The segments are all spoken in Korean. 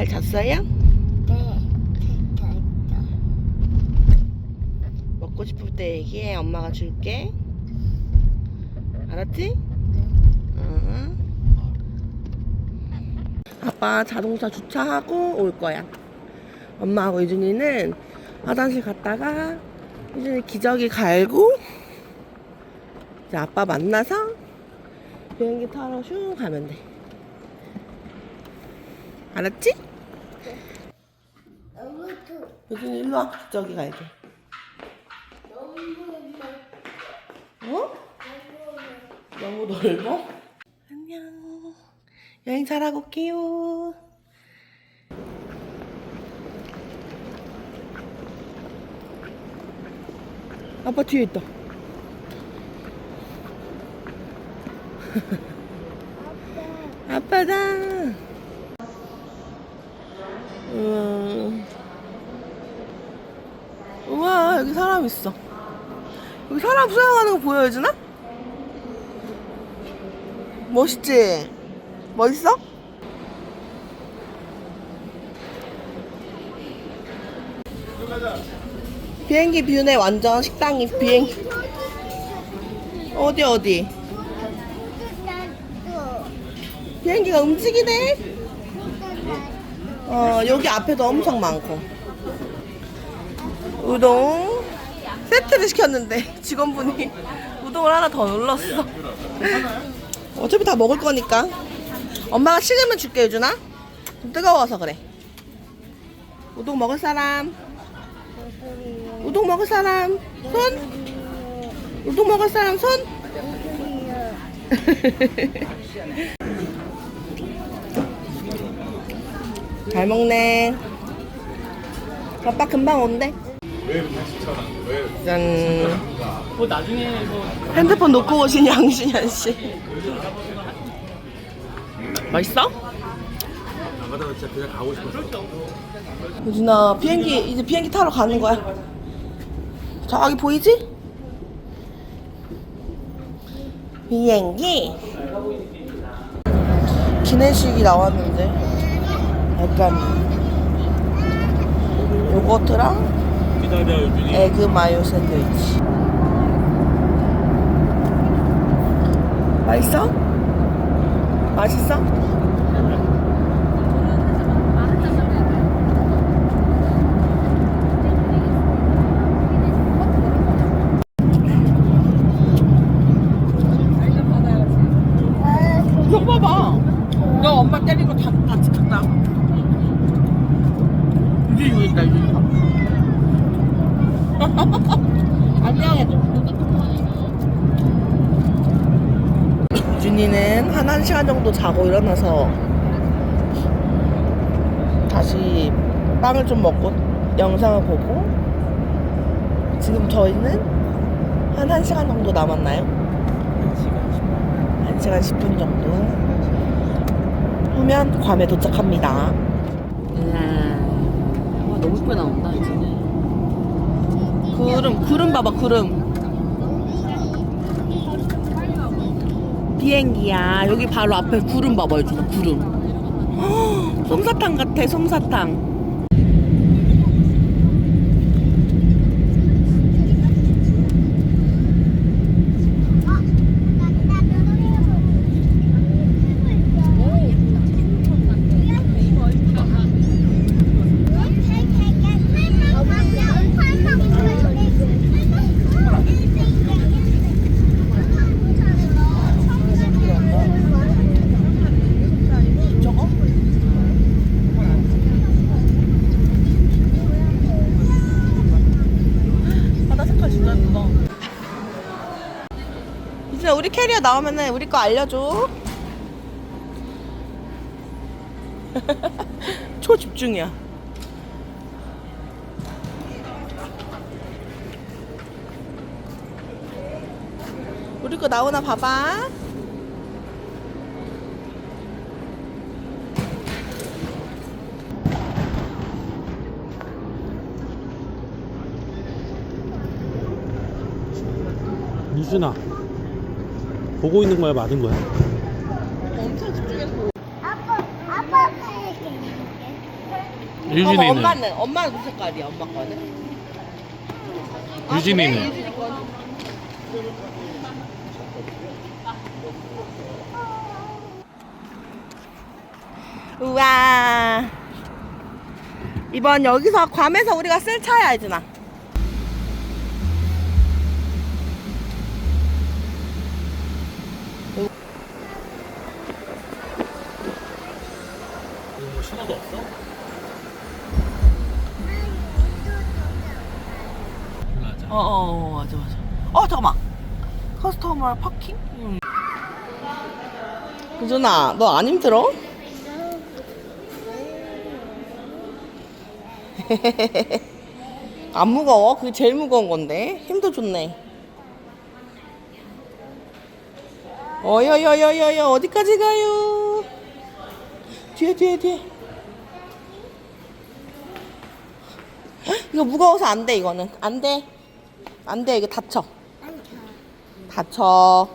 잘 잤어요? 네. 먹고 싶을 때 얘기해. 엄마가 줄게. 알았지? 응. 아빠 자동차 주차하고 올 거야. 엄마하고 유준이는 화장실 갔다가 유준이 기저귀 갈고 이제 아빠 만나서 비행기 타러 슝 가면 돼. 알았지? 너무 더 유준이 일로 와. 기저귀 갈게. 너무 어? 너무 넓어? 안녕. 여행 잘하고 올게요. 아빠 뒤에 있다. 아빠다. 우와. 사람 있어. 여기 사람 수영하는 거 보여, 유준아? 멋있지? 멋있어? 비행기 뷰네 완전 식당이 비행기 어디 어디 비행기가 움직이네 어 여기 앞에도 엄청 많고 우동 세트를 시켰는데 직원분이 우동을 하나 더 눌렀어 어차피 다 먹을 거니까. 엄마가 식으면 줄게, 유준아. 좀 뜨거워서 그래. 우동 먹을 사람? 우동 먹을 사람? 손? 우동 먹을 사람 손? 잘 먹네. 아빠 금방 온대. 짠. 뭐 나중에 뭐 핸드폰 놓고 오신 양신현 씨. 맛있어? 안 가다가 진짜 그냥 가고 싶었어. 유진아 비행기 이제 비행기 타러 가는 거야. 저기 보이지? 비행기. 기내식이 나왔는데 약간 요거트랑 기다려 유준이. 에그 마요 샌드위치. 맛있어? 맛있어? 봐봐. 너 엄마 거다 다 찍혔다. 이게 이거 있다, 이게 이거. 안녕해줘. 준이는 한 1시간 정도 자고 일어나서 다시 빵을 좀 먹고 영상을 보고 지금 저희는 한 1시간 정도 남았나요? 1시간 10분. 정도. 후면 괌에 도착합니다. 와 너무 예쁘게 나온다 이제 구름, 구름 봐봐, 구름. 비행기야. 여기 바로 앞에 구름 봐봐, 유준아, 구름. 헉, 솜사탕 같아, 솜사탕. 저거? 바다 색깔 진짜 예쁘다. 이제 우리 캐리어 나오면은 우리 거 알려줘. 초집중이야. 우리 거 나오나 봐봐. 유준아. 보고 있는 거야, 맞은 거야? 엄청 집중해서 보고. 아빠, 아빠. 유진이는? 엄마는 엄마는 무슨 색깔이야 엄마 거는? 아, 유진이는? 그래? 유진이 거는? 우와 이번 여기서 괌에서 우리가 쓸 차야 유진아 어, 어, 맞아, 맞아. 어, 잠깐만. 커스터머 파킹? 응. 유준아, 너 안 힘들어? 안 무거워? 그게 제일 무거운 건데. 힘도 좋네. 어여여여여여, 어디까지 가요? 뒤에, 뒤에, 뒤에. 헉, 이거 무거워서 안 돼, 이거는. 안 돼. 안 돼, 이거 다쳐. 다쳐.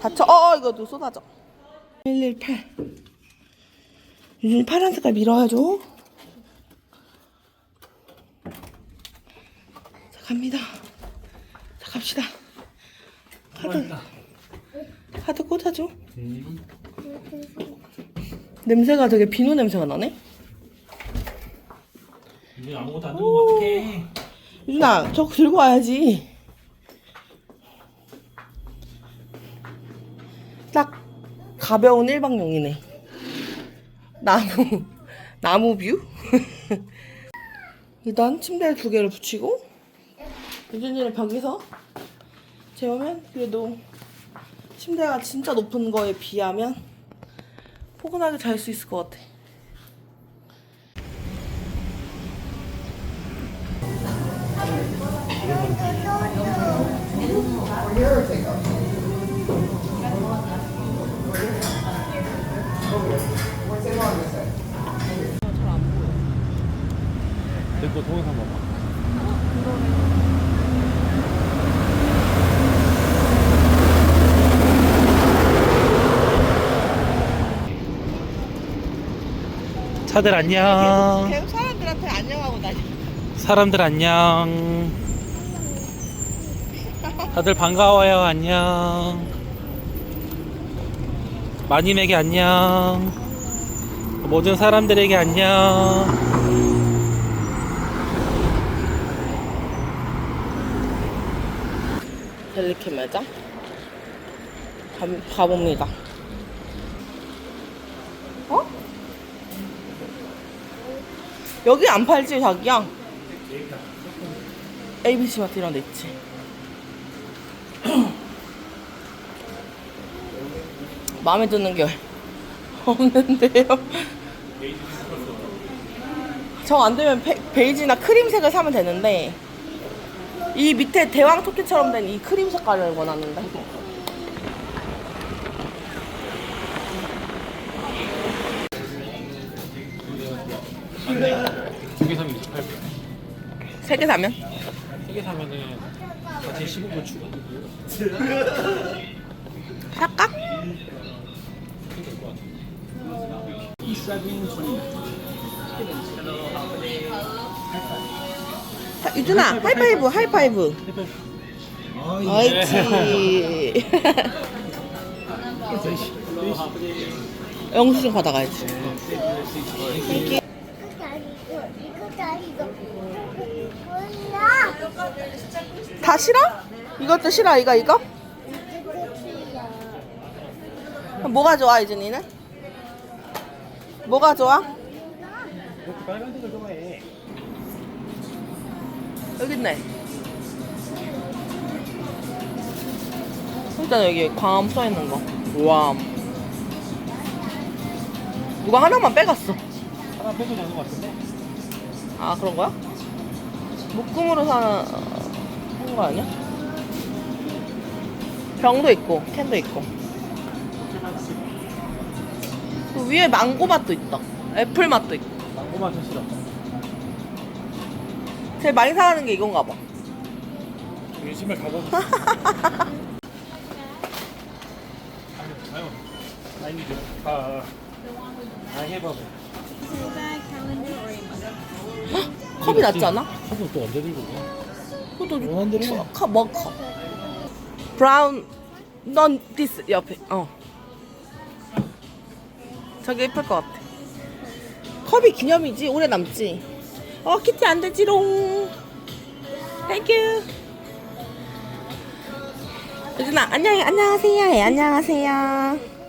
다쳐. 어, 이거 또 쏟아져. 118. 유준이 파란 색깔 밀어야죠. 자, 갑니다. 자, 갑시다. 카드, 카드 꽂아줘. 냄새가 되게 비누 냄새가 나네. 이제 아무것도 안 들고 어떡해. 유준아, 저거 들고 와야지. 딱 가벼운 일박용이네. 나무, 나무 뷰? 일단 침대 두 개를 붙이고, 유준이는 벽에서 재우면 그래도 침대가 진짜 높은 거에 비하면 포근하게 잘 수 있을 것 같아. 내거 동영상 봐봐. 차들 안녕. 계속 사람들한테 안녕하고 다니. 사람들 안녕. 다들 반가워요. 안녕. 마님에게 안녕. 모든 사람들에게 안녕. 벨리캠 매장 가, 가봅니다. 어? 여기 안 팔지 자기야? ABC 마트 이런 데 있지. 마음에 드는 게 없는데요. 저 안 되면 베, 베이지나 크림색을 사면 되는데 이 밑에 대왕 토끼처럼 된 이 크림 색깔을 원하는데. 두개 사면 28불. 세개 사면? 세개 사면은 같이 15불 추가. 살까? 될것 같아. 자, 유준아, 하이파이브, 하이파이브. 어이치. 영수증 받아가야지. 이것도 아니고 이것도 아니고 몰라 다 싫어? 이것도 싫어, 이거, 이거? 이것도 싫어 그럼 뭐가 좋아, 유준이는? 뭐가 좋아? 빨간색을 좋아해. 여기 있네. 일단 여기 광암 써 있는 거. 우암. 누가 하나만 빼갔어. 하나 빼고 자는 것 같은데? 아 그런 거야? 묶음으로 사는 한거 아니야? 병도 있고 캔도 있고 그 위에 망고 맛도 있다 애플 맛도 있고 망고 맛은 싫어. 제일 많이 사가는 게 이건가 봐 여기 신발 가고. 아유, 아니, 아, 아, 해봐봐. 컵이 낫지 않아? 컵은 또 언제 들고 가? 그것도 대로 해. 컵, 뭐 컵. 브라운, 넌 디스 옆에, 어. 저게 예쁠 것 같아. 컵이 기념이지? 오래 남지? 어, 키티 안 되지롱. 땡큐. 유진아, 안녕, 안녕하세요. 해. 안녕하세요.